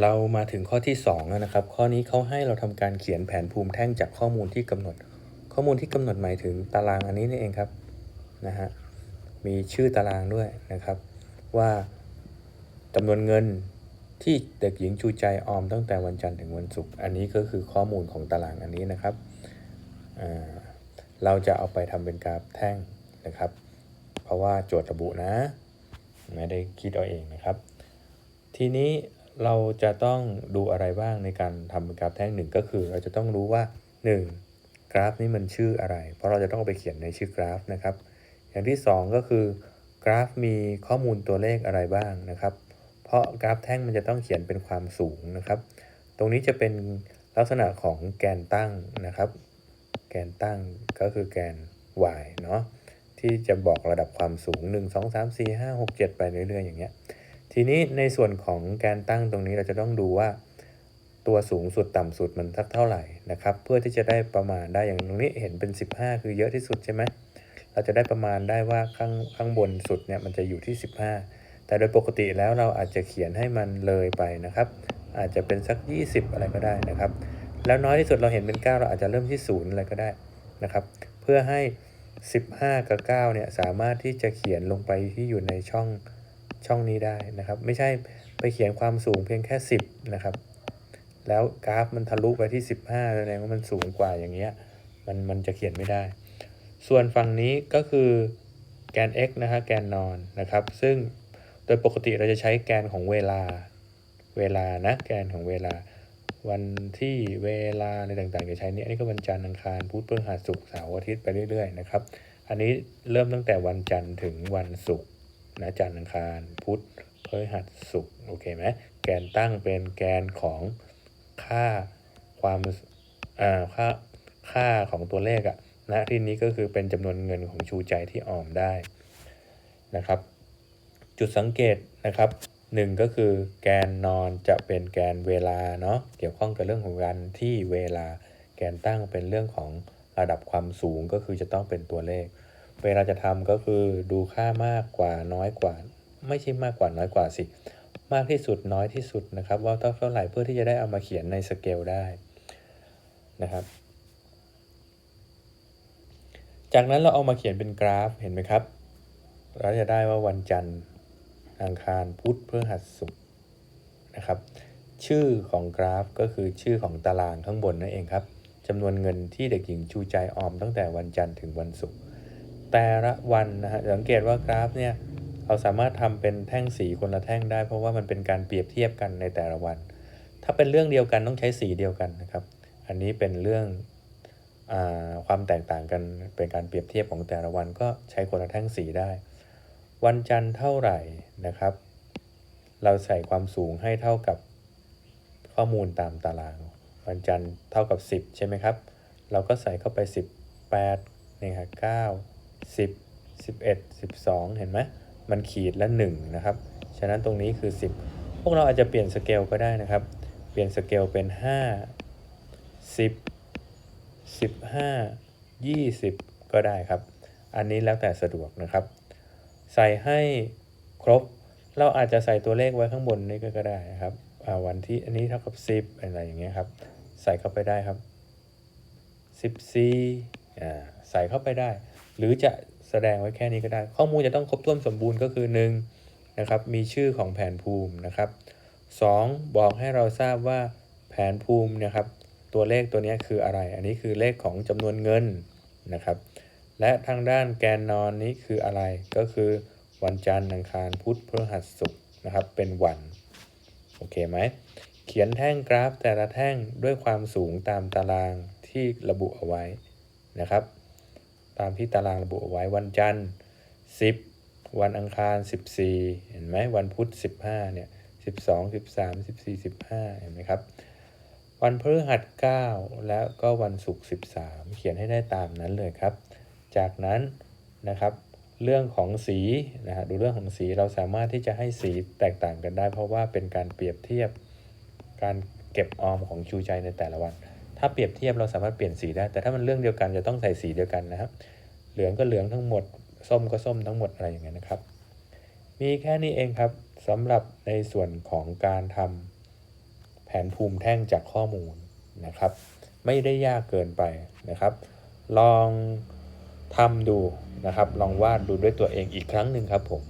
เรามาถึงข้อที่2แล้วนะครับ ข้อนี้เขาให้เราทำการเขียนแผนภูมิแท่งจากข้อมูลที่กำหนด ข้อมูลที่กำหนดหมายถึงตารางอันนี้นี่เองครับนะฮะมีชื่อตารางด้วยนะครับ ว่าจำนวนเงินที่เด็กหญิงชูใจออมตั้งแต่วันจันทร์ถึงวันศุกร์อันนี้ก็คือข้อมูลของตารางอันนี้นะครับเราจะเอาไปทำเป็นกราฟแท่งนะครับ เพราะว่าโจทย์ระบุนะ ไม่ได้คิดเอาเองนะครับ ทีนี้ เราจะต้องดูอะไรบ้างในการทำกราฟแท่งหนึ่งก็คือ เราจะต้องรู้ว่า 1. กราฟนี้มันชื่ออะไร เพราะเราจะต้องไปเขียนในชื่อกราฟนะครับ อย่างที่ 2 ก็คือกราฟมีข้อมูลตัวเลขอะไรบ้างนะครับ เพราะกราฟแท่งมันจะต้องเขียนเป็นความสูงนะครับ ตรงนี้จะเป็นลักษณะของแกนตั้งนะครับ แกนตั้งก็คือแกน y เนาะที่จะบอกระดับความสูง 1 2 3 4 5 6 7 ไปเรื่อยๆอย่างเงี้ย ทีนี้ในส่วนของแกนตั้งตรงนี้เราจะต้องดูว่า ตัวสูงสุดต่ำสุดมันสักเท่าไหร่นะครับ เพื่อที่จะได้ประมาณได้อย่างตรงนี้เห็นเป็น 15 คือเยอะที่สุดใช่ไหมเราจะได้ประมาณได้ว่าข้างข้างบนสุดเนี่ยมันจะอยู่ที่ 15 แต่โดยปกติแล้วเราอาจจะเขียนให้มันเลยไปนะครับ อาจจะเป็นสัก 20 อะไรก็ได้นะครับ แล้วน้อยที่สุดเราเห็นเป็น 9 เราอาจจะเริ่มที่0อะไรก็ได้นะครับ เพื่อให้ 15 กับ 9 เนี่ยสามารถที่จะเขียนลงไปที่อยู่ในช่อง ช่องนี้ได้นะครับ ไม่ใช่ไปเขียนความสูงเพียงแค่ 10 นะครับ แล้วกราฟมันทะลุไปที่ 15แสดงว่ามันสูงกว่าอย่างเงี้ยมันมันจะเขียนไม่ได้ ส่วนฝั่งนี้ก็คือแกน x นะฮะแกนนอนนะครับ ซึ่งโดยปกติเราจะใช้แกนของเวลาเวลานะแกนของเวลา วันที่เวลาในต่างๆจะใช้นี้อันนี้ก็วันจันทร์อังคารพุธพฤหัสศุกร์เสาร์อาทิตย์ไปเรื่อยๆนะครับอันนี้เริ่มตั้งแต่วันจันทร์ถึงวันศุกร์ นะจันทร์อังคารพุธพฤหัสศุกร์โอเคไหมแกนตั้งเป็นแกนของค่าความอ่าค่าค่าของตัวเลขอะณที่นี้ก็คือเป็นจำนวนเงินของชูใจที่ออมได้นะครับ จุดสังเกตนะครับหนึ่งก็คือแกนนอนจะเป็นแกนเวลาเนาะเกี่ยวข้องกับเรื่องของวันที่เวลา แกนตั้งเป็นเรื่องของระดับความสูงก็คือจะต้องเป็นตัวเลข เวลาจะทำก็คือดูค่ามากกว่าน้อยกว่า ไม่ใช่มากกว่าน้อยกว่าสิ มากที่สุดน้อยที่สุดนะครับ ว่าเท่าไหร่เพื่อที่จะได้เอามาเขียนในสเกลได้นะครับ จากนั้นเราเอามาเขียนเป็นกราฟเห็นไหมครับ เราจะได้ว่าวันจันทร์อังคารพุธพฤหัสศุกร์นะครับ ชื่อของกราฟก็คือชื่อของตารางข้างบนนั่นเองครับจำนวนเงินที่เด็กหญิงชูใจออมตั้งแต่วันจันทร์ถึงวันศุกร์ แต่ละวันนะฮะสังเกตว่ากราฟเนี่ยเราสามารถทำเป็นแท่งสีคนละแท่งได้ เพราะว่ามันเป็นการเปรียบเทียบกันในแต่ละวัน ถ้าเป็นเรื่องเดียวกันต้องใช้สีเดียวกันนะครับ อันนี้เป็นเรื่องอความแตกต่างกันเป็นการเปรียบเทียบของแต่ละวันก็ใช้คนละแท่งสีได้ วันจันทร์เท่าไหร่นะครับ เราใส่ความสูงให้เท่ากับข้อมูลตามตาราง วันจันทร์เท่ากับ 10 ใช่ไหมครับ เราก็ใส่เข้าไป 18นี่ครับ9 10 11 12 เห็นไหมมันขีดละ1นะครับ ฉะนั้นตรงนี้คือ 10 พวกเราอาจจะเปลี่ยนสเกลก็ได้นะครับ เปลี่ยนสเกลเป็น 5 10 15 20 ก็ได้ครับ อันนี้แล้วแต่สะดวกนะครับ ใส่ให้ครบ เราอาจจะใส่ตัวเลขไว้ข้างบนนี่ก็ได้นะครับ วันที่อันนี้เท่ากับ 10 อะไรอย่างเงี้ยครับ ใส่เข้าไปได้ครับ 14อ่าใส่เข้าไปได้ หรือจะแสดงไว้แค่นี้ก็ได้ ข้อมูลจะต้องครบถ้วนสมบูรณ์ก็คือ1นะครับมีชื่อของแผนภูมินะครับ 2 บอกให้เราทราบว่าแผนภูมินะครับตัวเลขตัวนี้คืออะไร อันนี้คือเลขของจำนวนเงินนะครับ และทางด้านแกนนอนนี้คืออะไรก็คือวันจันทร์อังคารพุธพฤหัสศุกร์นะครับเป็นวันโอเคไหมเขียนแท่งกราฟแต่ละแท่งด้วยความสูงตามตารางที่ระบุเอาไว้นะครับ ตามที่ตารางระบุไว้วันจันทร์ 10 วันอังคาร 14 เห็นไหมวันพุธ 15 เนี่ย 12 13 14 15 เห็นไหมครับ วันพฤหัส 9 แล้วก็วันศุกร์ 13 เขียนให้ได้ตามนั้นเลยครับ จากนั้นนะครับเรื่องของสีนะฮะดูเรื่องของสีเราสามารถที่จะให้สีแตกต่างกันได้ เพราะว่าเป็นการเปรียบเทียบการเก็บออมของชูใจในแต่ละวัน ถ้าเปรียบเทียบเราสามารถเปลี่ยนสีได้ แต่ถ้ามันเรื่องเดียวกันจะต้องใส่สีเดียวกันนะครับ เหลืองก็เหลืองทั้งหมด ส้มก็ส้มทั้งหมดอะไรอย่างเงี้ยนะครับ มีแค่นี้เองครับสำหรับในส่วนของการทำแผนภูมิแท่งจากข้อมูลนะครับ ไม่ได้ยากเกินไปนะครับ ลองทำดูนะครับ ลองวาดดูด้วยตัวเองอีกครั้งหนึ่งครับผม